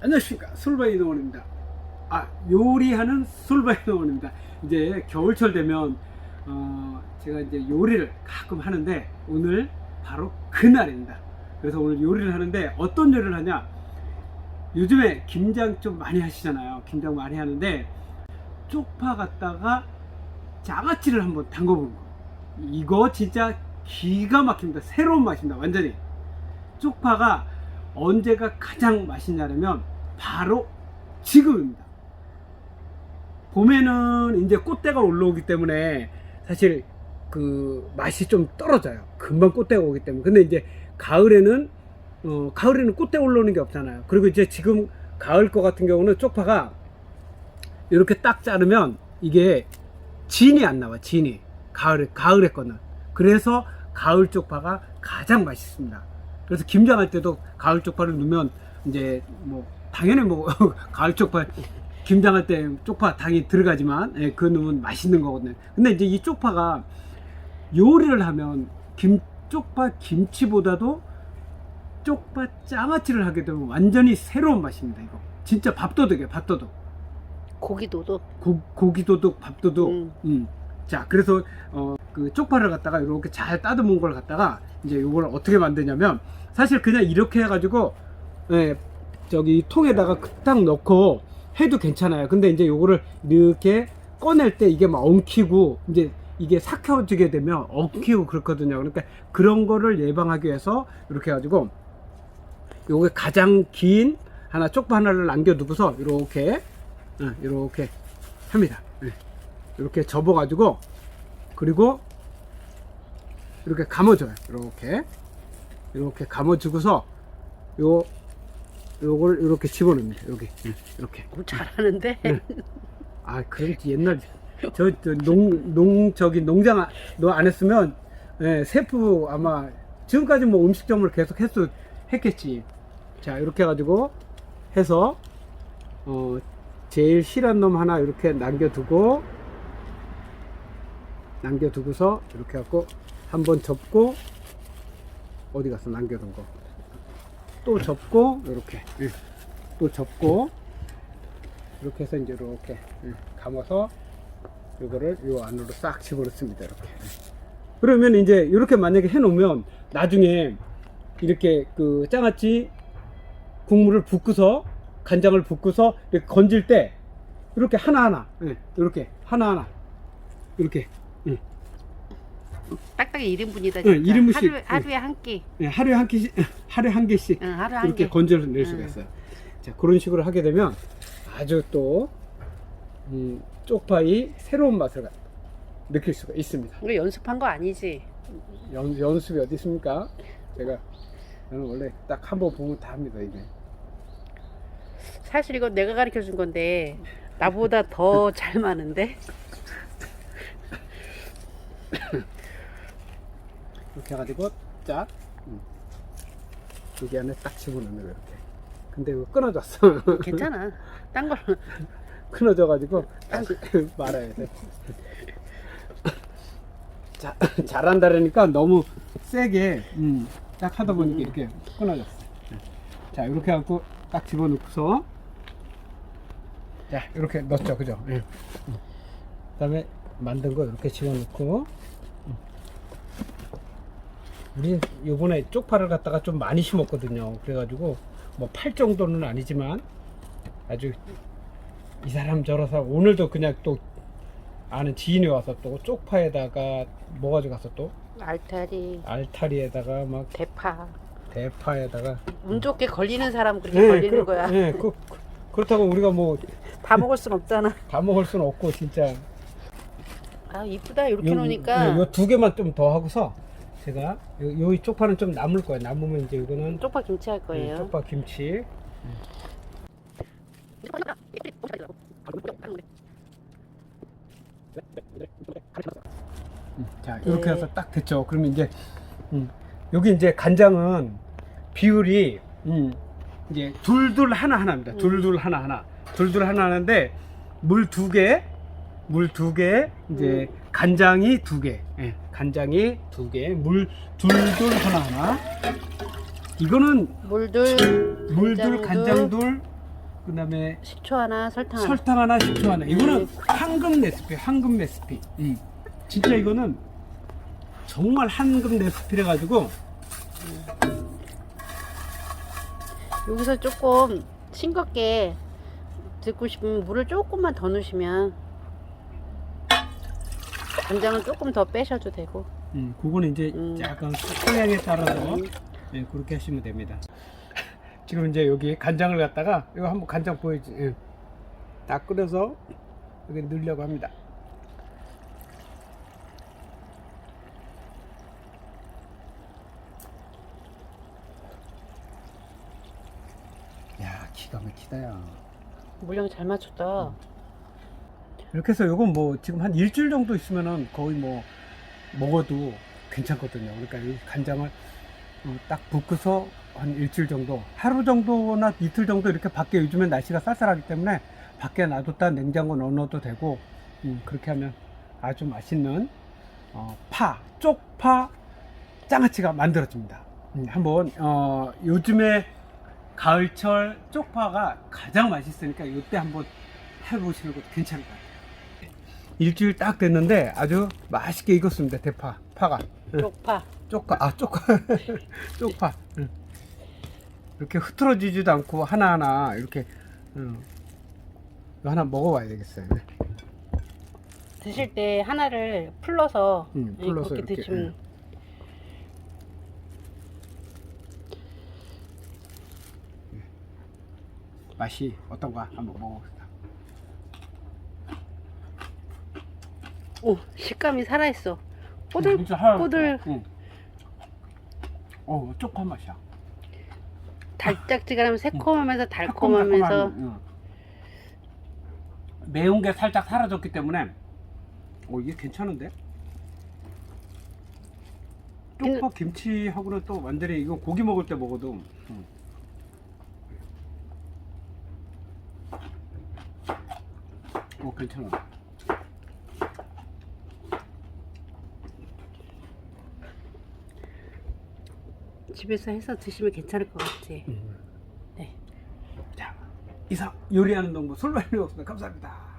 안녕하십니까. 술바이 농원입니다. 아 요리하는 술바이 농원입니다. 이제 겨울철 되면 어, 제가 이제 요리를 가끔 하는데 오늘 바로 그날입니다. 그래서 오늘 요리를 하는데 어떤 요리를 하냐? 요즘에 김장 좀 많이 하시잖아요. 김장 많이 하는데 쪽파 갖다가 장아찌를 한번 담궈보는 거 이거 진짜 기가 막힙니다 새로운 맛입니다 완전히 쪽파가 언제가 가장 맛있냐면 바로 지금입니다. 봄에는 이제 꽃대가 올라오기 때문에 사실 그 맛이 좀 떨어져요. 금방 꽃대가 오기 때문에. 근데 이제 가을에는 어, 가을에는 꽃대 올라오는 게 없잖아요. 그리고 이제 지금 가을 거 같은 경우는 쪽파가 이렇게 딱 자르면 이게 진이 안 나와. 진이 가을에 가을에 거는. 그래서 가을 쪽파가 가장 맛있습니다. 그래서 김장할 때도 가을 쪽파를 넣으면 이제 뭐 당연히 뭐 가을 쪽파 김장할 때 쪽파 당이 들어가지만 예, 그거 넣으면 맛있는 거거든요. 근데 이제 이 쪽파가 요리를 하면 김 쪽파 김치보다도 쪽파 장아찌를 하게 되면 완전히 새로운 맛입니다. 이거 진짜 밥도둑이에요. 밥도둑. 고기도도 고, 고기도둑 밥도둑. 음. 음. 자, 그래서 어, 그 쪽파를 갖다가 이렇게 잘 따듬은 걸 갖다가 이제 이걸 어떻게 만드냐면 사실 그냥 이렇게 해가지고 예, 저기 통에다가 딱 넣고 해도 괜찮아요. 근데 이제 요거를 이렇게 꺼낼 때 이게 막 엉키고 이제 이게 삭혀지게 되면 엉키고 그렇거든요. 그러니까 그런 거를 예방하기 위해서 이렇게 해가지고 요게 가장 긴 하나 쪽파 하나를 남겨두고서 이렇게 예, 이렇게 합니다. 예. 이렇게 접어가지고 그리고 이렇게 감아줘요. 이렇게 이렇게 감아주고서 요 요걸 이렇게 집어넣습니다. 여기 예, 이렇게. 어, 잘하는데 네. 아 그럼 옛날 저농농 저기 농장 너 안 했으면 예, 세프 아마 지금까지 뭐 음식점을 계속 했어 했겠지. 자 이렇게 해가지고 해서 어 제일 실한 놈 하나 이렇게 남겨두고 남겨두고서 이렇게 갖고 한번 접고 어디 갔어 남겨둔 거 또 접고 이렇게 예. 또 접고 이렇게 해서 이제 이렇게 예, 감아서 이거를 요 안으로 싹 집어넣습니다 이렇게 예. 그러면 이제 이렇게 만약에 해 놓으면 나중에 이렇게 그 장아찌 국물을 붓고서 간장을 붓고서 이렇게 건질 때 이렇게 하나하나 예, 이렇게 하나하나 이렇게 예, 딱딱이 1인분이다 응, 진짜. 일인분씩, 하루, 응. 하루에 한 끼. 예, 하루에 한 개씩 하루에 한 개씩 응, 하루에 한 이렇게 개. 건져서 낼 수가 응. 있어요. 자, 그런 식으로 하게 되면 아주 또 음, 쪽파의 새로운 맛을 갖- 느낄 수가 있습니다. 이거 연습한 거 아니지? 연, 연습이 어디 있습니까? 제가 저는 원래 딱 한 번 보면 다 합니다 이게. 사실 이거 내가 가르쳐 준 건데 나보다 더 잘 마는데. 이렇게 해가지고 쫙 음. 여기 안에 딱 집어넣는 거 이렇게. 근데 이거 끊어졌어. 괜찮아. 딴 걸. 끊어져가지고 다시 말아야 돼. 자, 잘한다라니까 너무 세게 음, 딱 하다 보니까 음. 이렇게 끊어졌어. 자, 이렇게 하고 딱 집어넣고서 자, 이렇게 넣었죠, 그죠? 예. 음. 그다음에 만든 거 이렇게 집어넣고 음. 우리 요번에 쪽파를 갖다가 좀 많이 심었거든요. 그래가지고 뭐 팔 정도는 아니지만 아주 이 사람 사람 오늘도 그냥 또 아는 지인이 와서 또 쪽파에다가 뭐 가져갔어 또 알타리, 알타리에다가 막 대파. 대파에다가 운 좋게 걸리는 사람 그렇게 예, 걸리는 그렇- 거야. 예, 그, 그- 그렇다고 우리가 뭐 다 다 먹을 순 없잖아. 먹을 수는 없고 진짜 아 이쁘다 이렇게 놓으니까 요두 개만 좀 더 하고서 제가 요, 요 쪽파는 좀 남을 거예요 남으면 이제 이거는 쪽파 김치 할 예, 거예요. 쪽파 김치 음, 자 이렇게 네. 해서 딱 됐죠. 그러면 이제 음, 여기 이제 간장은 비율이 음, 이제 둘둘 하나 하나입니다. 음. 둘둘 하나 하나 둘둘 하나 하나인데 물 두 개 물 두 개, 이제 간장이 두 개, 예, 간장이 두 개, 물 둘둘 하나 하나. 이거는 물들, 물둘, 간장둘, 간장둘, 그다음에 식초 하나, 설탕 하나. 설탕 하나, 식초 하나. 이거는 황금 레시피, 황금 레시피. 음. 진짜 이거는 정말 황금 레시피래 가지고 여기서 조금 싱겁게 듣고 싶으면 물을 조금만 더 넣으시면 간장은 조금 더 빼셔도 되고 음, 그거는 이제 음. 약간 성향에 따라서 네, 그렇게 하시면 됩니다. 지금 이제 여기 간장을 갖다가 이거 한번 간장 보여지. 예. 딱 끓여서 여기 넣으려고 합니다. 야, 기가 막히다야. 물량 잘 맞췄다. 이렇게 해서 이건 뭐 지금 한 일주일 정도 있으면은 거의 뭐 먹어도 괜찮거든요. 그러니까 이 간장을 어, 딱 붓고서 한 일주일 정도, 하루 정도나 이틀 정도 이렇게 밖에 요즘엔 날씨가 쌀쌀하기 때문에 밖에 놔뒀다 냉장고 넣어놔도 되고 음, 그렇게 하면 아주 맛있는 어, 파, 쪽파 장아찌가 만들어집니다. 음, 한번 어, 요즘에 가을철 쪽파가 가장 맛있으니까 이때 한번 해보시는 것도 괜찮을 것 같아요. 일주일 딱 됐는데 아주 맛있게 익었습니다. 대파, 파가. 응. 쪽파. 쪽파, 아, 쪽파. 쪽파. 응. 이렇게 흐트러지지도 않고 하나하나 이렇게, 응. 이거 하나 먹어봐야 되겠어요. 네. 드실 때 하나를 풀러서, 음, 예, 풀러서 그렇게 이렇게, 드시면 맛이 어떤가 한번 먹어봅시다. 오 식감이 살아있어. 꼬들 응, 진짜 하얀 꼬들 거. 응. 어, 쪽파 맛이야. 달짝지근하면 새콤하면서 달콤하면서 새콤달콤한, 응. 매운 게 살짝 사라졌기 때문에 어 이게 괜찮은데? 쪽파 김치하고는 또 완전히 이거 고기 먹을 때 먹어도 응. 어 괜찮아 집에서 해서 드시면 괜찮을 것 같아. 음. 네. 자 이상 요리하는 동부 솔바이었습니다 감사합니다